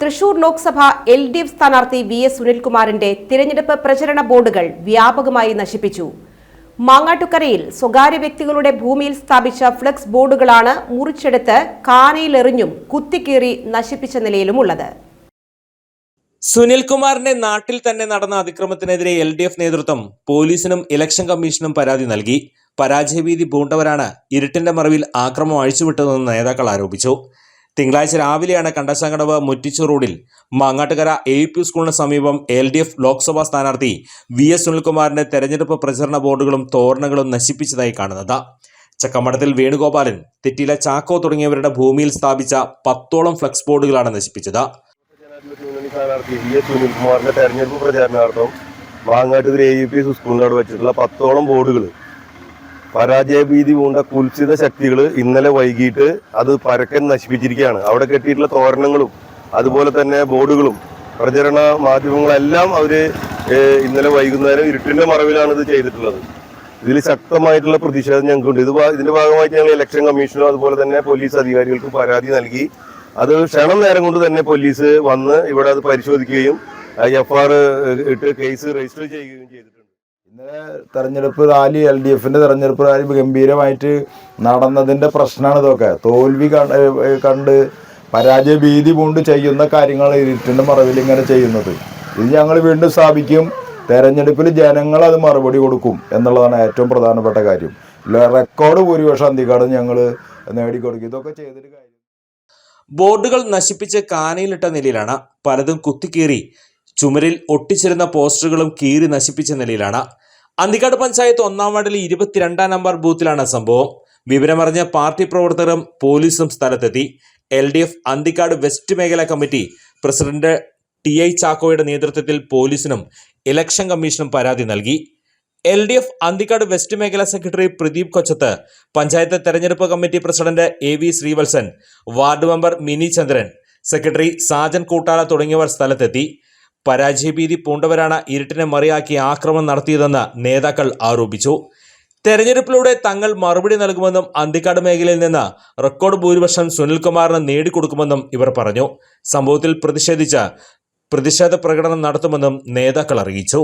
Thrissur Lok Sabha L D F സ്ഥാനാർത്ഥി V S സുനിൽകുമാറിന്റെ തിരഞ്ഞെടുപ്പ് പ്രചരണ ബോർഡുകൾ വ്യാപകമായി നശിപ്പിച്ചു. മാങ്ങാട്ടുകരയിൽ സ്വകാര്യ വ്യക്തികളുടെ ഭൂമിയിൽ സ്ഥാപിച്ച ഫ്ലക്സ് ബോർഡുകളാണ് മുറിച്ചെടുത്ത് കാനയിലെറിഞ്ഞും കുത്തിക്കീറി നശിപ്പിച്ച നിലയിലുമുള്ളത്. സുനിൽകുമാറിന്റെ നാട്ടിൽ തന്നെ നടന്ന അതിക്രമത്തിനെതിരെ എൽ ഡി എഫ് നേതൃത്വം പോലീസിനും ഇലക്ഷൻ കമ്മീഷനും പരാതി നൽകി. പരാജയഭീതി പൂണ്ടവരാണ് ഇരുട്ടിന്റെ മറവിൽ ആക്രമം അഴിച്ചുവിട്ടതെന്ന് നേതാക്കൾ ആരോപിച്ചു. തിങ്കളാഴ്ച രാവിലെയാണ് കണ്ടശങ്കടവ് മുറ്റിച്ചു റോഡിൽ മാങ്ങാട്ടുകര എ പി സ്കൂളിന് സമീപം എൽ ഡി എഫ് ലോക്സഭാ സ്ഥാനാർത്ഥി വി എസ് സുനിൽകുമാറിന്റെ തെരഞ്ഞെടുപ്പ് പ്രചരണ ബോർഡുകളും തോരണങ്ങളും നശിപ്പിച്ചതായി കാണുന്നത്. ചക്കമഠത്തിൽ വേണുഗോപാലൻ തെറ്റിയിലെ ചാക്കോ തുടങ്ങിയവരുടെ ഭൂമിയിൽ സ്ഥാപിച്ച പത്തോളം ഫ്ലക്സ് ബോർഡുകളാണ് നശിപ്പിച്ചത്. സ്ഥാനാർത്ഥി വി എസ് സുനിൽകുമാറിന്റെ തെരഞ്ഞെടുപ്പ് പ്രചാരണാർത്ഥം മാങ്ങാട്ടുകര എ യു പി സ്കൂളിനോട് വെച്ചിട്ടുള്ള പത്തോളം ബോർഡുകൾ പരാജയഭീതി പൂണ്ട കുൽസിത ശക്തികൾ ഇന്നലെ വൈകിട്ട് അത് പരക്കൻ നശിപ്പിച്ചിരിക്കുകയാണ്. അവിടെ കെട്ടിയിട്ടുള്ള തോരണങ്ങളും അതുപോലെ തന്നെ ബോർഡുകളും പ്രചരണ മാധ്യമങ്ങളെല്ലാം അവർ ഇന്നലെ വൈകുന്നേരം ഇരുട്ടിന്റെ മറവിലാണ് ഇത് ചെയ്തിട്ടുള്ളത്. ഇതിൽ ശക്തമായിട്ടുള്ള പ്രതിഷേധം ഞങ്ങൾക്കുണ്ട്. ഇത് ഇതിന്റെ ഭാഗമായിട്ട് ഞങ്ങൾ ഇലക്ഷൻ കമ്മീഷനും അതുപോലെ തന്നെ പോലീസ് അധികാരികൾക്കും പരാതി നൽകി. അത് ക്ഷണം നേരം കൊണ്ട് തന്നെ പോലീസ് വന്ന് ഇവിടെ അത് പരിശോധിക്കുകയും എഫ് ആർ ഇട്ട് കേസ് രജിസ്റ്റർ ചെയ്യുകയും ചെയ്തിട്ടുണ്ട്. ഇന്നലെ തെരഞ്ഞെടുപ്പ് റാലി എൽ ഡി എഫിന്റെ തെരഞ്ഞെടുപ്പ് റാലി ഗംഭീരമായിട്ട് നടന്നതിന്റെ പ്രശ്നമാണ് ഇതൊക്കെ. തോൽവി കണ്ട് കണ്ട് പരാജയ ഭീതി പൂണ്ട് ചെയ്യുന്ന കാര്യങ്ങൾ ഇരുട്ടിന്റെ മറവിൽ ഇങ്ങനെ ചെയ്യുന്നത്. ഇത് ഞങ്ങൾ വീണ്ടും സ്ഥാപിക്കും. തെരഞ്ഞെടുപ്പിൽ ജനങ്ങൾ അത് മറുപടി കൊടുക്കും എന്നുള്ളതാണ് ഏറ്റവും പ്രധാനപ്പെട്ട കാര്യം. റെക്കോർഡ് ഭൂരിപക്ഷം അന്തിക്കാട് ഞങ്ങൾ നേടിക്കൊടുക്കും. ഇതൊക്കെ ചെയ്തിട്ട് കാര്യം ബോർഡുകൾ നശിപ്പിച്ച് കാനയിലിട്ട നിലയിലാണ് പലതും കുത്തിക്കീറി. ചുമരിൽ ഒട്ടിച്ചിരുന്ന പോസ്റ്ററുകളും കീറി നശിപ്പിച്ച നിലയിലാണ്. അന്തിക്കാട് പഞ്ചായത്ത് ഒന്നാം വാർഡിലെ ഇരുപത്തിരണ്ടാം നമ്പർ ബൂത്തിലാണ് സംഭവം. വിവരമറിഞ്ഞ പാർട്ടി പ്രവർത്തകരും പോലീസും സ്ഥലത്തെത്തി. L D F Anthikkad west മേഖലാ കമ്മിറ്റി പ്രസിഡന്റ് ടി ഐ ചാക്കോയുടെ നേതൃത്വത്തിൽ പോലീസിനും ഇലക്ഷൻ കമ്മീഷനും പരാതി നൽകി. L D F Anthikkad west മേഖലാ സെക്രട്ടറി പ്രദീപ് കൊച്ചത്ത് പഞ്ചായത്ത് തെരഞ്ഞെടുപ്പ് committee president A V Sreevalsan ward member Mini Chandran secretary Sajan Koottala തുടങ്ങിയവർ സ്ഥലത്തെത്തി. പരാജയഭീതി പൂണ്ടവരാണ് ഇരുട്ടിനെ മറിയാക്കി ആക്രമണം നടത്തിയതെന്ന് നേതാക്കൾ ആരോപിച്ചു. തെരഞ്ഞെടുപ്പിലൂടെ തങ്ങൾ മറുപടി നൽകുമെന്നും അന്തിക്കാട് മേഖലയിൽ നിന്ന് റെക്കോർഡ് ഭൂരിപക്ഷം സുനിൽകുമാറിന് നേടിക്കൊടുക്കുമെന്നും ഇവർ പറഞ്ഞു. സംഭവത്തിൽ പ്രതിഷേധിച്ച് പ്രതിഷേധ പ്രകടനം നടത്തുമെന്നും നേതാക്കൾ അറിയിച്ചു.